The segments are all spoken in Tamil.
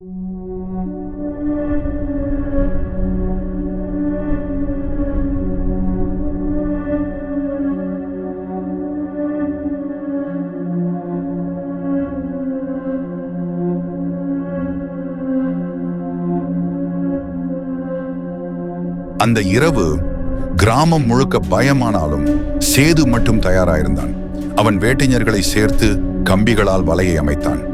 அந்த இரவு கிராமம் முழுக்க பயமானாலும் சேது மட்டும் தயாராயிருந்தான். அவன் வேட்டைஞர்களை சேர்த்து கம்பிகளால் வலையை அமைத்தான்.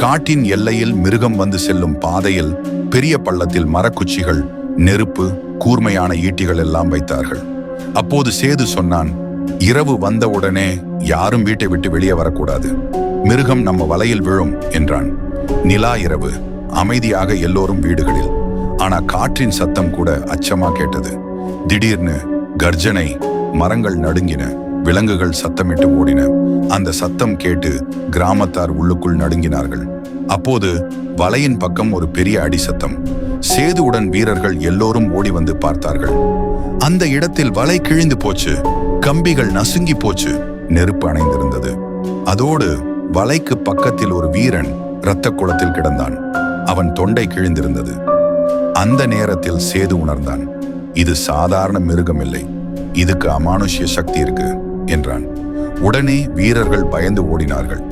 காட்டின் எல்லையில் மிருகம் வந்து செல்லும் பாதையில் பெரிய பள்ளத்தில் மரக்குச்சிகள் நெருப்பு கூர்மையான ஈட்டிகள் எல்லாம் வைத்தார்கள். அப்போது சேது சொன்னான் இரவு வந்தவுடனே யாரும் வீட்டை விட்டு வெளியே வரக்கூடாது. மிருகம் நம்ம வலையில் விழும் என்றான். நிலா இரவு அமைதியாக எல்லோரும் வீடுகளில். ஆனா காற்றின் சத்தம் கூட அச்சமா கேட்டது. திடீர்னு கர்ஜனை மரங்கள் நடுங்கின. விலங்குகள் சத்தமிட்டு ஓடின. அந்த சத்தம் கேட்டு கிராமத்தார் உள்ளுக்குள் நடுங்கினார்கள். அப்போது வலையின் பக்கம் ஒரு பெரிய அடி சத்தம். சேதுவுடன் வீரர்கள் எல்லோரும் ஓடி வந்து பார்த்தார்கள். அந்த இடத்தில் வலை கிழிந்து போச்சு. கம்பிகள் நசுங்கி போச்சு. நெருப்பு அணைந்திருந்தது. அதோடு வலைக்கு பக்கத்தில் ஒரு வீரன் இரத்த குளத்தில் கிடந்தான். அவன் தொண்டை கிழிந்திருந்தது. அந்த நேரத்தில் சேது உணர்ந்தான். இது சாதாரண மிருகம் இல்லை இதுக்கு அமானுஷ்ய சக்தி இருக்கு. என்றான். உடனே வீரர்கள் பயந்து ஓடினார்கள்.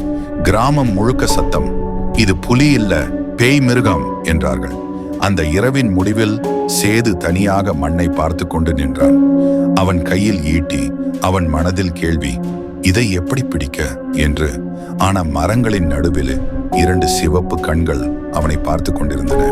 கிராமம் முழுக்க சத்தம் இது புலி இல்ல பேய் மிருகம் என்றார்கள். அந்த இரவின் முடிவில் சேது தனியாக மண்ணை பார்த்து கொண்டு நின்றான். அவன் கையில் ஈட்டி அவன் மனதில் கேள்வி இதை எப்படி பிடிக்க? என்று. ஆனா மரங்களின் நடுவில் இரண்டு சிவப்பு கண்கள் அவனை பார்த்து கொண்டிருந்தன.